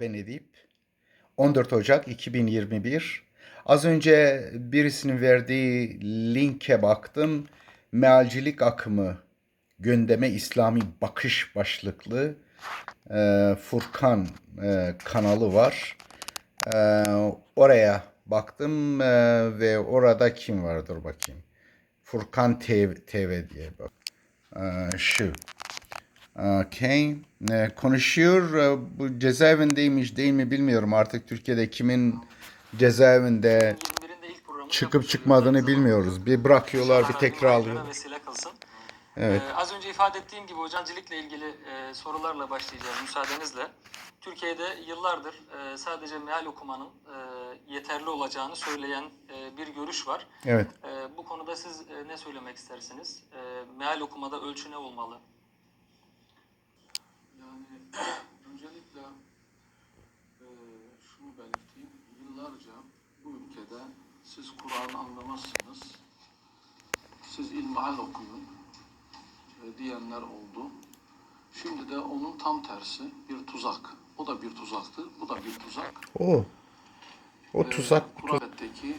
Ben Edip. 14 Ocak 2021. Az önce birisinin verdiği linke baktım. Mealcilik akımı gündeme İslami bakış başlıklı e, Furkan e, kanalı var. E, oraya baktım e, ve orada kim vardır bakayım. Furkan TV, TV diye bak. E, şu. Okay. Ee, konuşuyor. Ee, Bu cezaevindeymiş değil mi bilmiyorum. Artık Türkiye'de kimin cezaevinde 21'inde ilk programı çıkıp çıkmadığını bilmiyoruz. Bir bırakıyorlar, bir tekrarlıyor. Evet. Ee, az önce ifade ettiğim gibi hocancilikle ilgili e, sorularla başlayacağız müsaadenizle. Türkiye'de yıllardır e, sadece meal okumanın e, yeterli olacağını söyleyen e, bir görüş var. Evet. E, bu konuda siz e, ne söylemek istersiniz? E, meal okumada ölçü ne olmalı? Öncelikle e, şunu belirteyim. Yıllarca bu ülkede siz Kur'an'ı anlamazsınız, siz ilmihal okuyun e, diyenler oldu. Şimdi de onun tam tersi bir tuzak. O da bir tuzaktı, bu da bir tuzak. O. O E, tuzak Kur'an'daki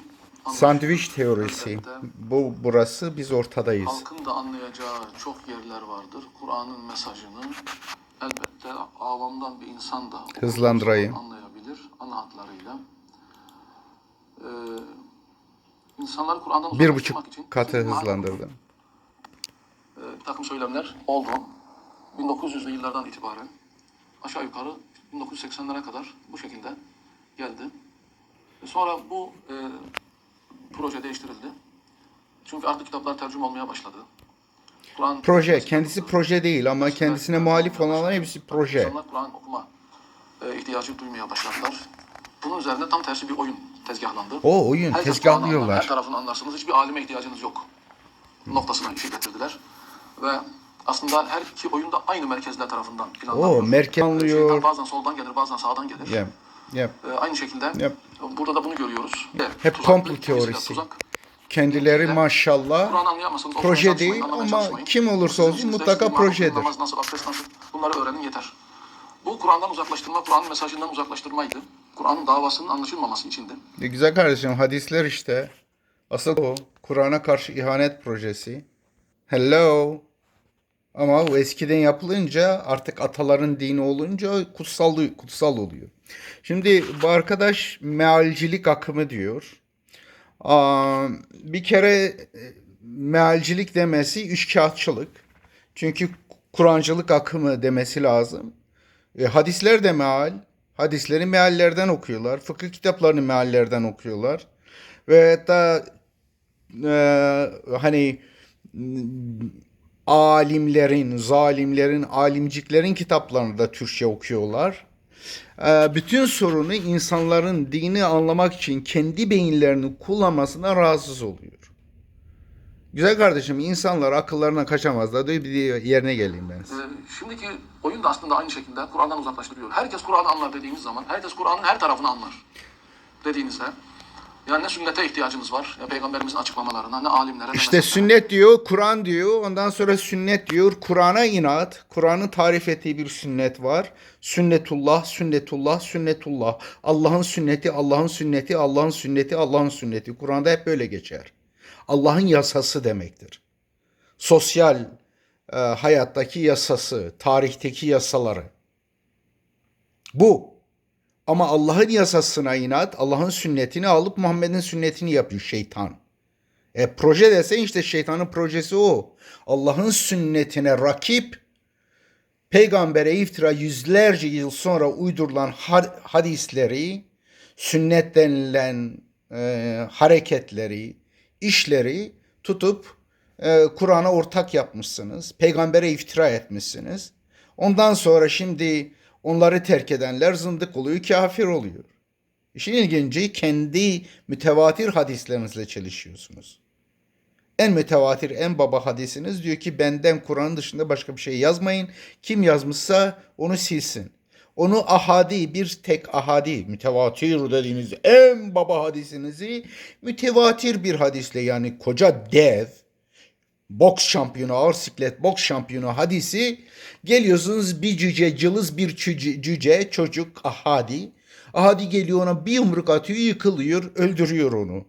sandviç teorisi. Bu burası biz ortadayız. Halkın da anlayacağı çok yerler vardır. Kur'an'ın mesajını elbette avamdan bir insan da Hızlandırayım. anlayabilir ana hatlarıyla. Ee, insanları Kur'an'dan Bir uzaklaştırmak için buçuk katı hızlandırdım. e, bir takım söylemler oldu. 1900'lü yıllardan itibaren aşağı yukarı 1980'lere kadar bu şekilde geldi. Sonra bu e, proje değiştirildi. Çünkü artık kitaplar tercüme olmaya başladı. Kur'an Proje. Kendisi proje değil ama kendisine muhalif olanların hepsi proje. İnsanlar Kur'an okuma e, ihtiyacı duymaya başladılar. Bunun üzerine tam tersi bir oyun tezgahlandı. O oyun Herkes Kur'an'ı anlar, tezgahlıyorlar. Her tarafını anlarsınız. Hiçbir alime ihtiyacınız yok. Noktasına işi getirdiler. Ve aslında her iki oyun da aynı merkezler tarafından planlanıyor. O merkez anlıyor. Şeytan bazen soldan gelir, bazen sağdan gelir. Yep. Yep. E, aynı şekilde Yep. burada da bunu görüyoruz. Hep komplo teorisi. tuzak. Kendileri maşallah proje değil ama kim olursa olsun mutlaka projedir. Namaz nasıl, abdest nasıl bunları öğrenin yeter. Bu Kur'an'dan uzaklaştırma, Kur'an'ın mesajından uzaklaştırmaydı. Kur'an'ın davasının anlaşılmaması içindi. E, güzel kardeşim hadisler işte. Asıl o. Kur'an'a karşı ihanet projesi. Hello. Ama o eskiden yapılınca artık ataların dini olunca kutsal kutsal oluyor. Şimdi bu arkadaş mealcilik akımı diyor. Bir kere e, mealcilik demesi üçkağıtçılık. Çünkü Kur'ancılık akımı demesi lazım. E, hadisler de meal. Hadisleri meallerden okuyorlar. Fıkıh kitaplarını meallerden okuyorlar. Ve hatta e, hani alimlerin, zalimlerin, alimciklerin kitaplarını da Türkçe okuyorlar. E, bütün sorunu insanların dini anlamak için kendi beyinlerini kullanmasına rahatsız oluyor. Güzel kardeşim insanlar akıllarına kaçamazlar. Dur bir yerine geleyim ben size. Ee, şimdiki oyun da aslında aynı şekilde Kur'an'dan uzaklaştırıyor. Herkes Kur'an'ı anlar dediğimiz zaman, herkes Kur'an'ın her tarafını anlar dediğinizde, yani ne sünnete ihtiyacınız var, ne peygamberimizin açıklamalarına, ne alimlere, ne İşte sünnet diyor, Kur'an diyor. Ondan sonra sünnet diyor. Kur'an'a inat. Kur'an'ın tarif ettiği bir sünnet var. Sünnetullah, sünnetullah, sünnetullah. Allah'ın sünneti, Allah'ın sünneti, Allah'ın sünneti, Allah'ın sünneti. Kur'an'da hep böyle geçer. Allah'ın yasası demektir. Sosyal e, hayattaki yasası, tarihteki yasaları. Bu. Ama Allah'ın yasasına inat, Allah'ın sünnetini alıp Muhammed'in sünnetini yapıyor şeytan. E proje desen işte şeytanın projesi o. Allah'ın sünnetine rakip peygambere iftira yüzlerce yıl sonra uydurulan had- hadisleri, sünnet denilen e, hareketleri, işleri tutup e, Kur'an'a ortak yapmışsınız. Peygambere iftira etmişsiniz. Ondan sonra şimdi onları terk edenler zındık oluyor, kafir oluyor. İşin ilginci kendi mütevatir hadislerinizle çelişiyorsunuz. En mütevatir, en baba hadisiniz diyor ki benden Kur'an'ın dışında başka bir şey yazmayın. Kim yazmışsa onu silsin. Onu ahadi, bir tek ahadi, mütevatir dediğiniz en baba hadisinizi mütevatir bir hadisle yani koca dev, boks şampiyonu, ağır siklet boks şampiyonu hadisi geliyorsunuz bir cüce, cılız bir cüce, cüce çocuk Ahadi. Ahadi geliyor ona bir yumruk atıyor, yıkılıyor, öldürüyor onu.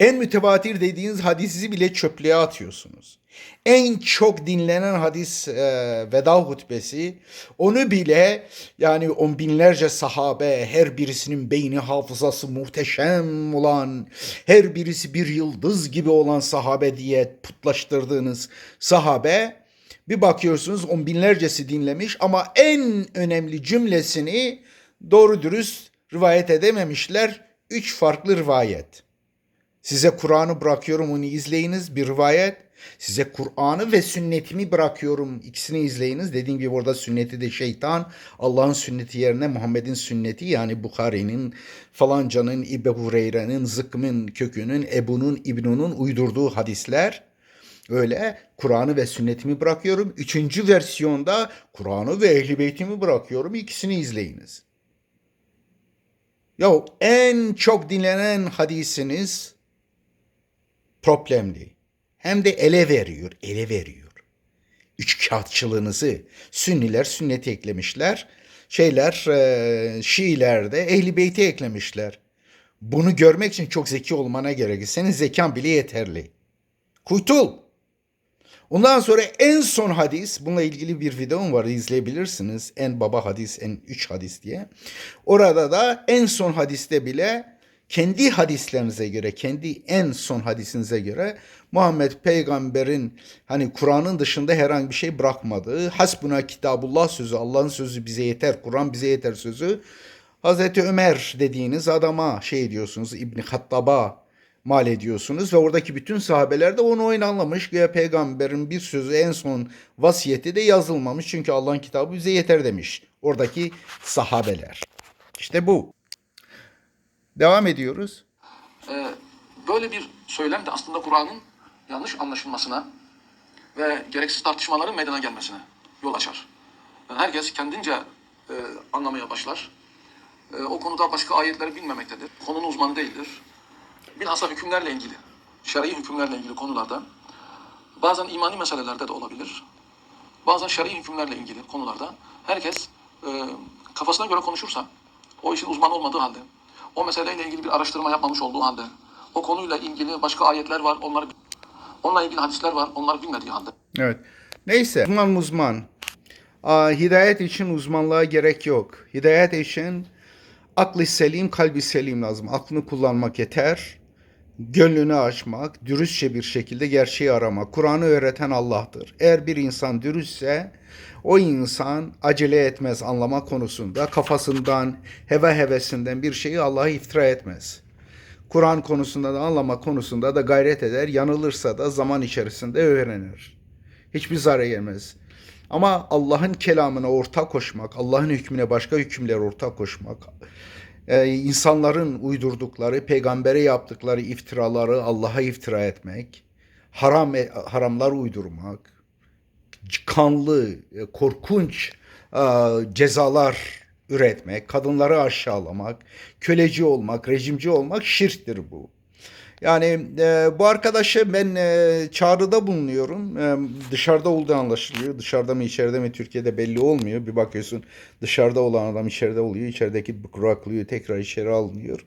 En mütevatir dediğiniz hadisi bile çöplüğe atıyorsunuz. En çok dinlenen hadis e, veda hutbesi. Onu bile yani on binlerce sahabe her birisinin beyni hafızası muhteşem olan her birisi bir yıldız gibi olan sahabe diye putlaştırdığınız sahabe bir bakıyorsunuz on binlercesi dinlemiş ama en önemli cümlesini doğru dürüst rivayet edememişler. Üç farklı rivayet. Size Kur'an'ı bırakıyorum onu izleyiniz bir rivayet. Size Kur'an'ı ve sünnetimi bırakıyorum ikisini izleyiniz. Dediğim gibi orada sünneti de şeytan. Allah'ın sünneti yerine Muhammed'in sünneti yani Bukhari'nin falancanın, İbni Hureyre'nin, Zıkkım'ın kökünün, Ebu'nun, İbnu'nun uydurduğu hadisler. Öyle Kur'an'ı ve sünnetimi bırakıyorum. Üçüncü versiyonda Kur'an'ı ve Ehl-i Beyt'imi bırakıyorum. İkisini izleyiniz. Ya en çok dinlenen hadisiniz problemli. Hem de ele veriyor, ele veriyor. Üç kağıtçılığınızı Sünniler sünneti eklemişler. Şeyler e, Şiiler de Ehli Beyt'i eklemişler. Bunu görmek için çok zeki olmana gerek. Senin zekan bile yeterli. Kuytul. Ondan sonra en son hadis, bununla ilgili bir videom var izleyebilirsiniz. En baba hadis, en üç hadis diye. Orada da en son hadiste bile kendi hadislerinize göre, kendi en son hadisinize göre Muhammed peygamberin hani Kur'an'ın dışında herhangi bir şey bırakmadığı, hasbuna kitabullah sözü, Allah'ın sözü bize yeter, Kur'an bize yeter sözü, Hazreti Ömer dediğiniz adama şey diyorsunuz, İbni Hattab'a mal ediyorsunuz ve oradaki bütün sahabeler de onu oyun anlamış. Güya peygamberin bir sözü en son vasiyeti de yazılmamış. Çünkü Allah'ın kitabı bize yeter demiş. Oradaki sahabeler. İşte bu. Devam ediyoruz. Ee, böyle bir söylem de aslında Kur'an'ın yanlış anlaşılmasına ve gereksiz tartışmaların meydana gelmesine yol açar. Yani herkes kendince e, anlamaya başlar. E, o konuda başka ayetleri bilmemektedir. Konunun uzmanı değildir. Bilhassa hükümlerle ilgili, şer'i hükümlerle ilgili konularda bazen imani meselelerde de olabilir. Bazen şer'i hükümlerle ilgili konularda herkes e, kafasına göre konuşursa, o işin uzmanı olmadığı halde, o meseleyle ilgili bir araştırma yapmamış olduğu halde, o konuyla ilgili başka ayetler var, onları onunla ilgili hadisler var, onları bilmediği halde. Evet. Neyse. Uzman uzman. Aa, hidayet için uzmanlığa gerek yok. Hidayet için aklı selim, kalbi selim lazım. Aklını kullanmak yeter. Gönlünü açmak, dürüstçe bir şekilde gerçeği aramak. Kur'an'ı öğreten Allah'tır. Eğer bir insan dürüstse o insan acele etmez anlama konusunda. Kafasından, heve hevesinden bir şeyi Allah'a iftira etmez. Kur'an konusunda da anlama konusunda da gayret eder. Yanılırsa da zaman içerisinde öğrenir. Hiçbir zarar gelmez. Ama Allah'ın kelamına ortak koşmak, Allah'ın hükmüne başka hükümlere ortak koşmak, e, insanların uydurdukları, peygambere yaptıkları iftiraları Allah'a iftira etmek, haram e, haramlar uydurmak, kanlı, e, korkunç e, cezalar üretmek, kadınları aşağılamak, köleci olmak, rejimci olmak şirktir bu. Yani e, bu arkadaşa ben e, çağrıda bulunuyorum. E, dışarıda olduğu anlaşılıyor. Dışarıda mı içeride mi Türkiye'de belli olmuyor. Bir bakıyorsun dışarıda olan adam içeride oluyor. İçerideki bıraklıyor tekrar içeri alınıyor.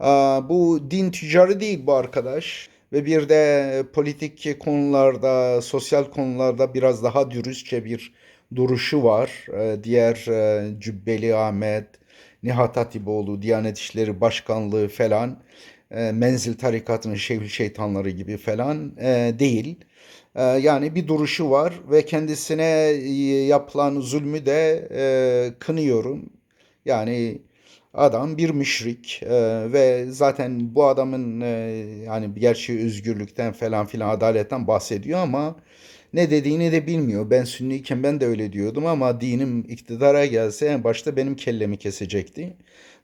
Aa, bu din tüccarı değil bu arkadaş. Ve bir de politik konularda, sosyal konularda biraz daha dürüstçe bir duruşu var. Ee, diğer e, Cübbeli Ahmet, Nihat Hatipoğlu, Diyanet İşleri Başkanlığı falan, e, Menzil Tarikatı'nın şevül şeytanları gibi falan e, değil. E, yani bir duruşu var ve kendisine yapılan zulmü de kınıyorum. Yani adam bir müşrik ve zaten bu adamın yani gerçi özgürlükten falan filan adaletten bahsediyor ama ne dediğini de bilmiyor. Ben sünniyken ben de öyle diyordum ama dinim iktidara gelse en başta benim kellemi kesecekti.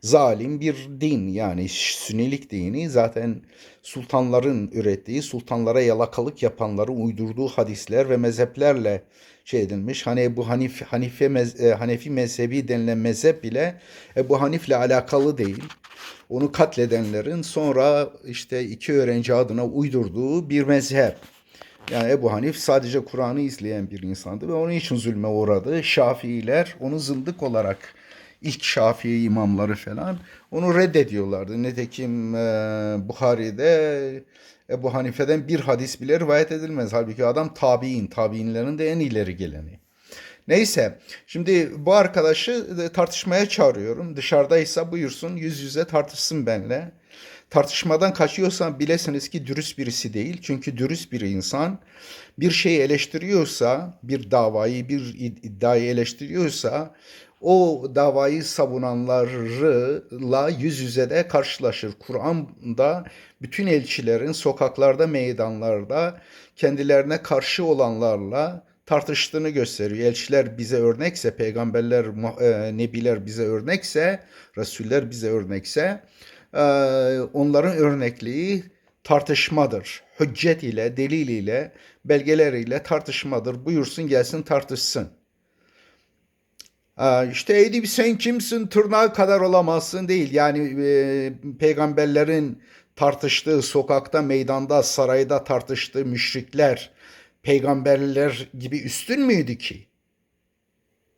Zalim bir din yani sünnilik dini zaten sultanların ürettiği, sultanlara yalakalık yapanların uydurduğu hadisler ve mezheplerle şey edilmiş. Hani bu Hanif, Hanife mez, e, Hanefi mezhebi denilen mezhep bile Ebu Hanif'le alakalı değil. Onu katledenlerin sonra işte iki öğrenci adına uydurduğu bir mezhep. Yani Ebu Hanif sadece Kur'an'ı izleyen bir insandı ve onun için zulme uğradı. Şafiiler onu zındık olarak ilk Şafii imamları falan onu reddediyorlardı. Nitekim e, Buhari'de Ebu Hanife'den bir hadis bile rivayet edilmez. Halbuki adam tabi'in, tabi'inlerin de en ileri geleni. Neyse, şimdi bu arkadaşı e, tartışmaya çağırıyorum. Dışarıdaysa buyursun yüz yüze tartışsın benimle. Tartışmadan kaçıyorsa bilesiniz ki dürüst birisi değil. Çünkü dürüst bir insan bir şeyi eleştiriyorsa, bir davayı, bir id- iddiayı eleştiriyorsa o davayı savunanlarla yüz yüze de karşılaşır. Kur'an'da bütün elçilerin sokaklarda, meydanlarda kendilerine karşı olanlarla tartıştığını gösteriyor. Elçiler bize örnekse, peygamberler, e, nebiler bize örnekse, rasuller bize örnekse e, onların örnekliği tartışmadır. Hüccet ile, delil ile, belgeler ile tartışmadır. Buyursun gelsin tartışsın. Aa, İşte Edip sen kimsin tırnağı kadar olamazsın değil. Yani e, peygamberlerin tartıştığı sokakta, meydanda, sarayda tartıştığı müşrikler peygamberler gibi üstün müydü ki?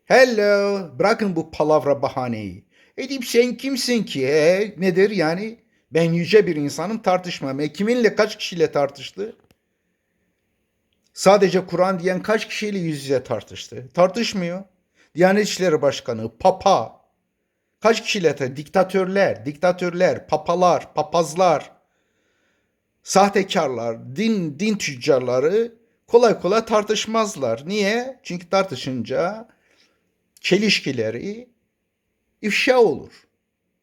Hello, bırakın bu palavra bahaneyi. Edip sen kimsin ki? He, nedir yani? Ben yüce bir insanım tartışmam. E kiminle kaç kişiyle tartıştı? Sadece Kur'an diyen kaç kişiyle yüz yüze tartıştı? Tartışmıyor. Diyanet İşleri Başkanı, Papa, kaç kişiyle? Diktatörler, diktatörler, papalar, papazlar, sahtekarlar, din din tüccarları kolay kolay tartışmazlar. Niye? Çünkü tartışınca çelişkileri ifşa olur.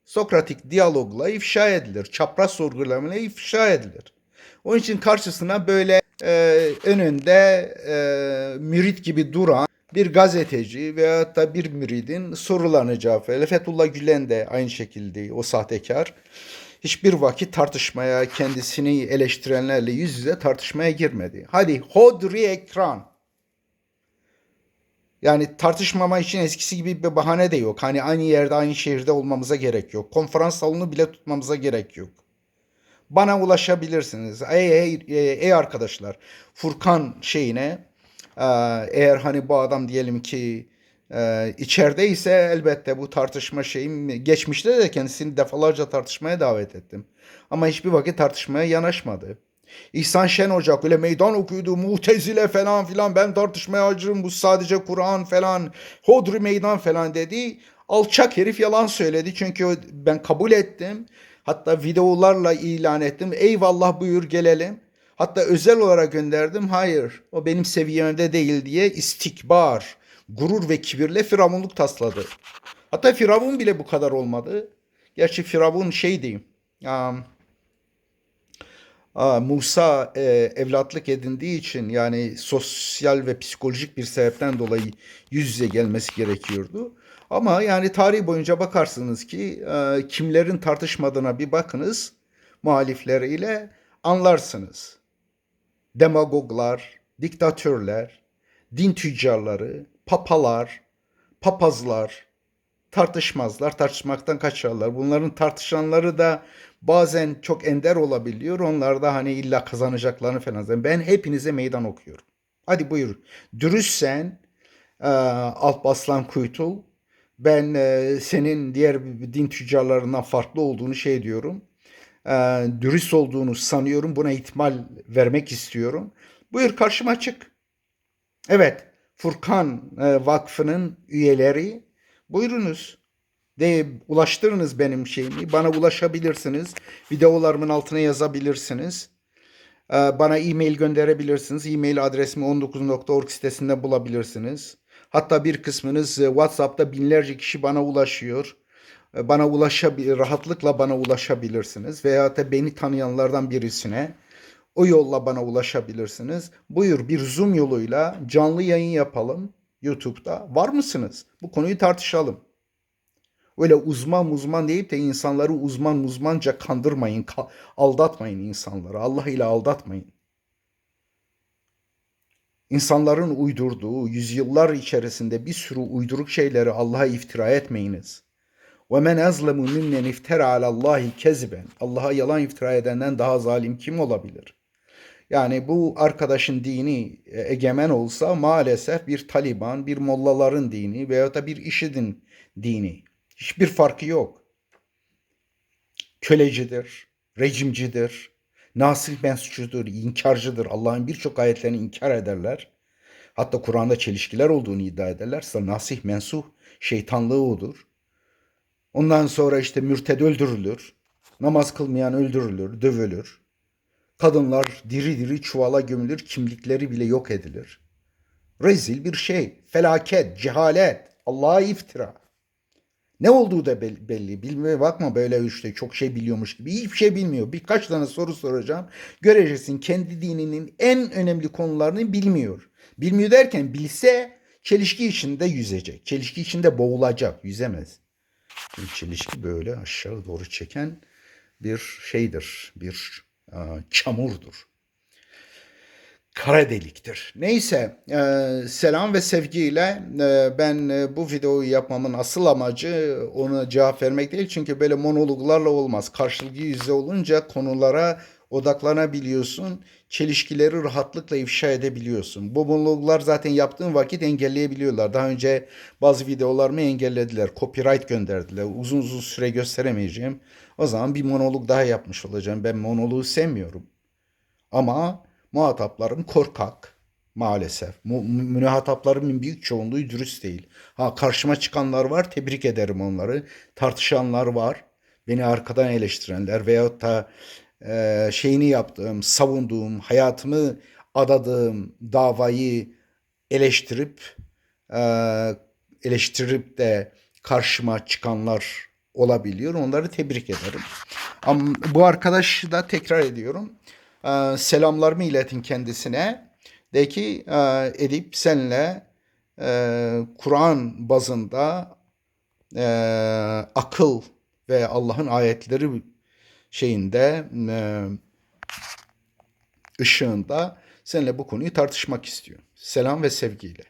Sokratik diyalogla ifşa edilir. Çapraz sorgulamayla ifşa edilir. Onun için karşısına böyle e, önünde e, mürit gibi duran bir gazeteci veyahut da bir müridin sorularını cevap verir. Fethullah Gülen de aynı şekilde o sahtekar. Hiçbir vakit tartışmaya, kendisini eleştirenlerle yüz yüze tartışmaya girmedi. Hadi hodri ekran. Yani tartışmama için eskisi gibi bir bahane de yok. Hani aynı yerde, aynı şehirde olmamıza gerek yok. Konferans salonu bile tutmamıza gerek yok. Bana ulaşabilirsiniz. Ey, ey, ey, arkadaşlar, Furkan şeyine eğer hani bu adam diyelim ki e, içerideyse elbette bu tartışma şeyim geçmişte de kendisini defalarca tartışmaya davet ettim. Ama hiçbir vakit tartışmaya yanaşmadı. İhsan Şen Ocak öyle meydan okuyordu. Mutezile falan filan ben tartışmaya hazırım. Bu sadece Kur'an falan. Hodri meydan falan dedi. Alçak herif yalan söyledi. Çünkü ben kabul ettim. Hatta videolarla ilan ettim. Eyvallah buyur gelelim. Hatta özel olarak gönderdim. Hayır o benim seviyemde değil diye istikbar, gurur ve kibirle firavunluk tasladı. Hatta firavun bile bu kadar olmadı. Gerçi firavun şeydi. Um, Aa, Musa e, evlatlık edindiği için yani sosyal ve psikolojik bir sebepten dolayı yüz yüze gelmesi gerekiyordu. Ama yani tarih boyunca bakarsınız ki e, kimlerin tartışmadığına bir bakınız muhalifleriyle anlarsınız. Demagoglar, diktatörler, din tüccarları, papalar, papazlar, tartışmazlar, tartışmaktan kaçarlar. Bunların tartışanları da bazen çok ender olabiliyor. Onlar da hani illa kazanacaklarını falan. Ben hepinize meydan okuyorum. Hadi buyur. Dürüstsen e, Alparslan Kuytul. Ben e, senin diğer din tüccarlarından farklı olduğunu şey diyorum. E, dürüst olduğunu sanıyorum. Buna ihtimal vermek istiyorum. Buyur karşıma çık. Evet, Furkan e, Vakfı'nın üyeleri buyurunuz. De ulaştırınız benim şeyimi. Bana ulaşabilirsiniz. Videolarımın altına yazabilirsiniz. E, bana e-mail gönderebilirsiniz. E-mail adresimi 19.org sitesinde bulabilirsiniz. Hatta bir kısmınız e, WhatsApp'ta binlerce kişi bana ulaşıyor. E, Bana ulaşabilir, rahatlıkla bana ulaşabilirsiniz. Veya da beni tanıyanlardan birisine o yolla bana ulaşabilirsiniz. Buyur bir Zoom yoluyla canlı yayın yapalım YouTube'da. Var mısınız? Bu konuyu tartışalım. Öyle uzman uzman deyip de insanları uzman uzmanca kandırmayın, ka- aldatmayın insanları. Allah ile aldatmayın. İnsanların uydurduğu yüzyıllar içerisinde bir sürü uyduruk şeyleri Allah'a iftira etmeyiniz. Ve men azlemu mimmen iftara alallahi keziben. Allah'a yalan iftira edenden daha zalim kim olabilir? Yani bu arkadaşın dini e, egemen olsa maalesef bir Taliban, bir mollaların dini veyahut da bir işidin dini. Hiçbir farkı yok. Kölecidir, rejimcidir, nasih mensupçudur, inkarcıdır. Allah'ın birçok ayetlerini inkar ederler. Hatta Kur'an'da çelişkiler olduğunu iddia ederler. Nasih mensuh şeytanlığı odur. Ondan sonra işte mürted öldürülür. Namaz kılmayan öldürülür, dövülür. Kadınlar diri diri çuvala gömülür, kimlikleri bile yok edilir. Rezil bir şey, felaket, cehalet, Allah'a iftira. Ne olduğu da bel- belli. Bilmeye bakma böyle işte çok şey biliyormuş gibi. Hiçbir şey bilmiyor. Birkaç tane soru soracağım. Göreceksin kendi dininin en önemli konularını bilmiyor. Bilmiyor derken bilse çelişki içinde yüzecek. Çelişki içinde boğulacak. Yüzemez. Çelişki böyle aşağı doğru çeken bir şeydir. Bir e, çamurdur. Kara deliktir. Neyse e, selam ve sevgiyle e, ben bu videoyu yapmamın asıl amacı ona cevap vermek değil. Çünkü böyle monologlarla olmaz. Karşılıklı yüzde olunca konulara odaklanabiliyorsun. Çelişkileri rahatlıkla ifşa edebiliyorsun. Bu monologlar zaten yaptığın vakit engelleyebiliyorlar. Daha önce bazı videolarımı engellediler. Copyright gönderdiler. Uzun uzun süre gösteremeyeceğim. O zaman bir monolog daha yapmış olacağım. Ben monologu sevmiyorum. Ama muhataplarım korkak maalesef. Muhataplarımın büyük çoğunluğu dürüst değil. Ha karşıma çıkanlar var tebrik ederim onları. Tartışanlar var. Beni arkadan eleştirenler veyahut da e, şeyini yaptığım, savunduğum, hayatımı adadığım davayı eleştirip e, eleştirip de karşıma çıkanlar olabiliyor. Onları tebrik ederim. Ama bu arkadaş da tekrar ediyorum. Ee, selamlarımı iletin kendisine. De ki e, Edip senle e, Kur'an bazında e, akıl ve Allah'ın ayetleri şeyinde e, ışığında seninle bu konuyu tartışmak istiyor. Selam ve sevgiyle.